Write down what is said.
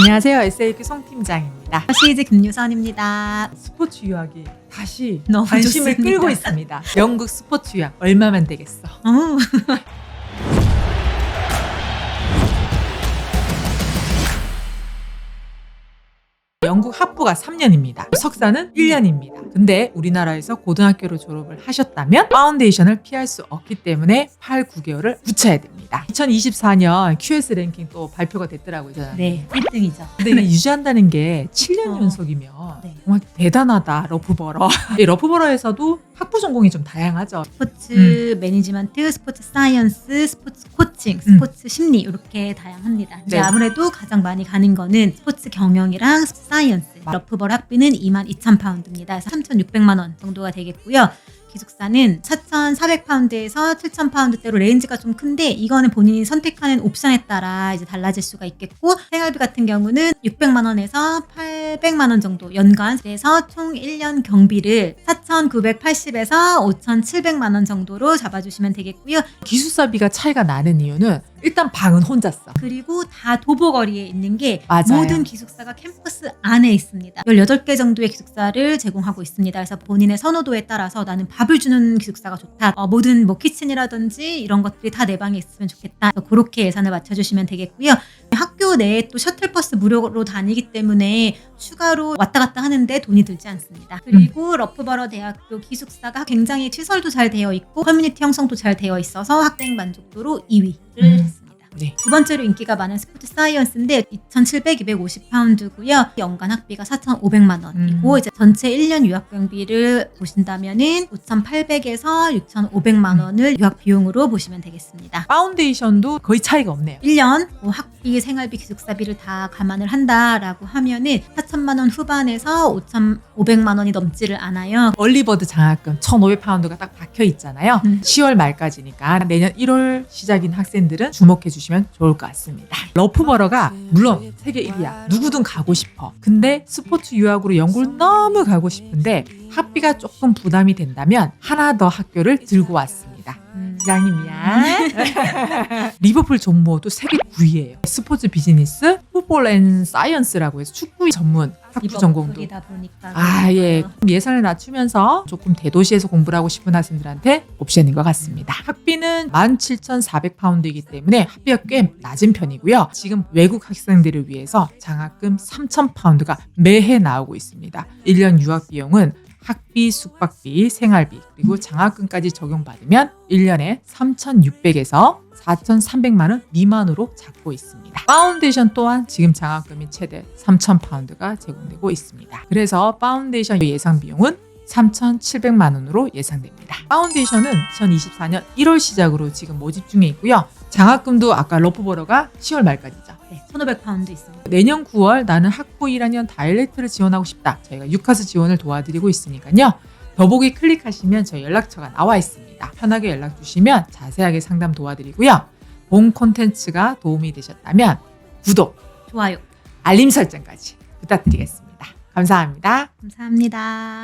안녕하세요. SAP 송팀장입니다. 시즈 김유선입니다. 스포츠 유학이 다시 너무 관심을 좋습니다. 끌고 있습니다. 영국 스포츠 유학 얼마면 되겠어? 영국 학부가 3년입니다. 석사는 1년입니다. 근데 우리나라에서 고등학교를 졸업을 하셨다면 파운데이션을 피할 수 없기 때문에 8, 9개월을 붙여야 됩니다. 2024년 QS 랭킹 또 발표가 됐더라고요. 저는. 네, 1등이죠. 근데 이게 유지한다는 게 7년 어. 연속이면 네. 정말 대단하다 러프버러. 이 러프버러에서도 학부 전공이 좀 다양하죠. 스포츠 매니지먼트, 스포츠 사이언스, 스포츠 코칭, 스포츠 심리 이렇게 다양합니다. 이제 네. 아무래도 가장 많이 가는 거는 스포츠 경영이랑 스포츠 사이언스. 러프벌 학비는 22,000파운드입니다. 그래서 3,600만 원 정도가 되겠고요. 기숙사는 4,400파운드에서 7,000파운드대로 레인지가 좀 큰데 이거는 본인이 선택하는 옵션에 따라 이제 달라질 수가 있겠고 생활비 같은 경우는 600만 원에서 800만 원 정도 연간 그래서 총 1년 경비를 4,980에서 5,700만 원 정도로 잡아주시면 되겠고요. 기숙사비가 차이가 나는 이유는 일단 방은 혼자 써. 그리고 다 도보거리에 있는 게 맞아요. 모든 기숙사가 캠퍼스 안에 있습니다. 18개 정도의 기숙사를 제공하고 있습니다. 그래서 본인의 선호도에 따라서 나는 밥을 주는 기숙사가 좋다. 어, 모든 뭐 키친이라든지 이런 것들이 다 내 방에 있으면 좋겠다. 그래서 그렇게 예산을 맞춰주시면 되겠고요. 학 교 내에 또 셔틀버스 무료로 다니기 때문에 추가로 왔다 갔다 하는데 돈이 들지 않습니다. 그리고 러프버러 대학교 기숙사가 굉장히 시설도 잘 되어 있고 커뮤니티 형성도 잘 되어 있어서 학생 만족도로 2위를 음. 했습니다. 네. 두 번째로 인기가 많은 스포츠 사이언스인데 2,700, 250파운드고요. 연간 학비가 4,500만 원이고 음. 이제 전체 1년 유학 경비를 보신다면은 5,800에서 6,500만 원을 유학 비용으로 보시면 되겠습니다. 파운데이션도 거의 차이가 없네요. 1년 뭐 학 비, 생활비, 기숙사비를 다 감안을 한다라고 하면은 4천만 원 후반에서 5,500만 원이 넘지를 않아요. 얼리버드 장학금 1,500파운드가 딱 박혀 있잖아요. 음. 10월 말까지니까 내년 1월 시작인 학생들은 주목해 주시면 좋을 것 같습니다. 러프버러가 물론 세계 1위야. 누구든 가고 싶어. 근데 스포츠 유학으로 영국을 너무 가고 싶은데 학비가 조금 부담이 된다면 하나 더 학교를 들고 왔습니다. 음. 장님이야. 리버풀 존모도 세계 9위예요. 스포츠 비즈니스, 풋볼 앤 사이언스라고 해서 축구 전문 학부 전공도 아, 예. 예산을 낮추면서 조금 대도시에서 공부를 하고 싶은 학생들한테 옵션인 것 같습니다. 학비는 17,400파운드이기 때문에 학비가 꽤 낮은 편이고요. 지금 외국 학생들을 위해서 장학금 3,000파운드가 매해 나오고 있습니다. 1년 유학 비용은 학비, 숙박비, 생활비, 그리고 장학금까지 적용받으면 1년에 3,600에서 4,300만 원 미만으로 잡고 있습니다. 파운데이션 또한 지금 장학금이 최대 3,000파운드가 제공되고 있습니다. 그래서 파운데이션 예상 비용은 3,700만 원으로 예상됩니다. 파운데이션은 2024년 1월 시작으로 지금 모집 중에 있고요. 장학금도 아까 러프버러가 10월 말까지죠. 네, 1,500파운드 있습니다. 내년 9월 나는 학부 1학년 다이렉트를 지원하고 싶다. 저희가 유카스 지원을 도와드리고 있으니까요. 더보기 클릭하시면 저희 연락처가 나와 있습니다. 편하게 연락 주시면 자세하게 상담 도와드리고요. 본 콘텐츠가 도움이 되셨다면 구독, 좋아요. 알림 설정까지 부탁드리겠습니다. 감사합니다. 감사합니다.